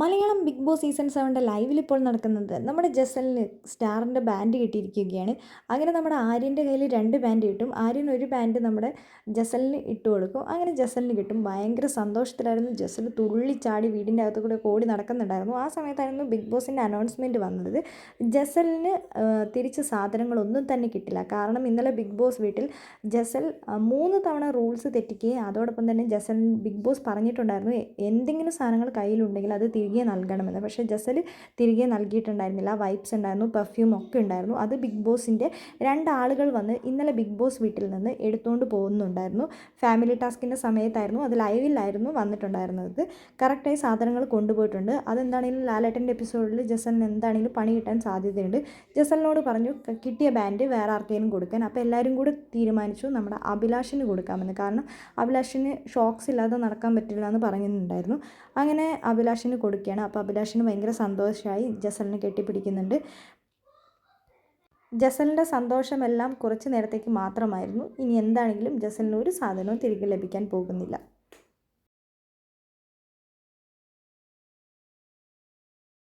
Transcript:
Malayalam big boss season സെവന്റെ ലൈവിൽ ഇപ്പോൾ നടക്കുന്നത് നമ്മുടെ ജസലിന് സ്റ്റാറിന്റെ ബാൻഡ് കിട്ടിയിരിക്കുകയാണ്. അങ്ങനെ നമ്മുടെ ആര്യന്റെ കയ്യിൽ രണ്ട് ബാൻഡ് കിട്ടും. ആര്യൻ ഒരു ബാൻഡ് നമ്മുടെ ജസലിന് ഇട്ട് കൊടുക്കും. അങ്ങനെ ജസലിന് കിട്ടും. ഭയങ്കര സന്തോഷത്തിലായിരുന്നു. ജസൽ തുള്ളിച്ചാടി വീടിന്റെ അകത്ത് കൂടെ ഓടി നടക്കുന്നുണ്ടായിരുന്നു. ആ സമയത്തായിരുന്നു ബിഗ് ബോസിന്റെ അനൗൺസ്മെന്റ് വന്നത്. ജസലിന് തിരിച്ച് സാധനങ്ങളൊന്നും തന്നെ കിട്ടില്ല. കാരണം ഇന്നലെ ബിഗ് ബോസ് വീട്ടിൽ ജസൽ മൂന്ന് തവണ റൂൾസ് തെറ്റിക്കുകയും അതോടൊപ്പം തന്നെ ജസൽ ബിഗ് ബോസ് പറഞ്ഞിട്ടുണ്ടായിരുന്നു എന്തെങ്കിലും സാധനങ്ങൾ കയ്യിലുണ്ടെങ്കിൽ അത് തിരികെ നൽകണമെന്ന്. പക്ഷേ ജസൽ തിരികെ നൽകിയിട്ടുണ്ടായിരുന്നില്ല. വൈപ്സ് ഉണ്ടായിരുന്നു പെർഫ്യൂം ഒക്കെ ഉണ്ടായിരുന്നു. അത് ബിഗ് ബോസിന്റെ രണ്ടാളുകൾ വന്ന് ഇന്നലെ ബിഗ് ബോസ് വീട്ടിൽ നിന്ന് എടുത്തുകൊണ്ട് പോകുന്നുണ്ടായിരുന്നു. ഫാമിലി ടാസ്കിന്റെ സമയത്തായിരുന്നു അത് ലൈവിലായിരുന്നു വന്നിട്ടുണ്ടായിരുന്നത്. കറക്റ്റായി സാധനങ്ങൾ കൊണ്ടുപോയിട്ടുണ്ട്. അതെന്താണെങ്കിലും ലാലേട്ടന്റെ എപ്പിസോഡിൽ ജസലിന് എന്താണെങ്കിലും പണി കിട്ടാൻ സാധ്യതയുണ്ട്. ജസലിനോട് പറഞ്ഞു കിട്ടിയ ബാൻഡ് വേറെ ആർക്കെങ്കിലും കൊടുക്കാൻ. അപ്പോൾ എല്ലാവരും കൂടി തീരുമാനിച്ചു നമ്മുടെ അഭിലാഷിന് കൊടുക്കാമെന്ന്. കാരണം അഭിലാഷിന് ഷോക്സ് ഇല്ലാതെ നടക്കാൻ പറ്റില്ല എന്ന് പറഞ്ഞിട്ടുണ്ടായിരുന്നു. അങ്ങനെ അഭിലാഷിന് കൊടുക്കുകയാണ് അപ്പോൾ അഭിലാഷിന് ഭയങ്കര സന്തോഷമായി ജസലിനെ കെട്ടിപ്പിടിക്കുന്നുണ്ട്. ജസലിന്റെ സന്തോഷമെല്ലാം കുറച്ച് നേരത്തേക്ക് മാത്രമായിരുന്നു. ഇനി എന്താണെങ്കിലും ജസലിന് ഒരു സാധനവും തിരികെ ലഭിക്കാൻ പോകുന്നില്ല.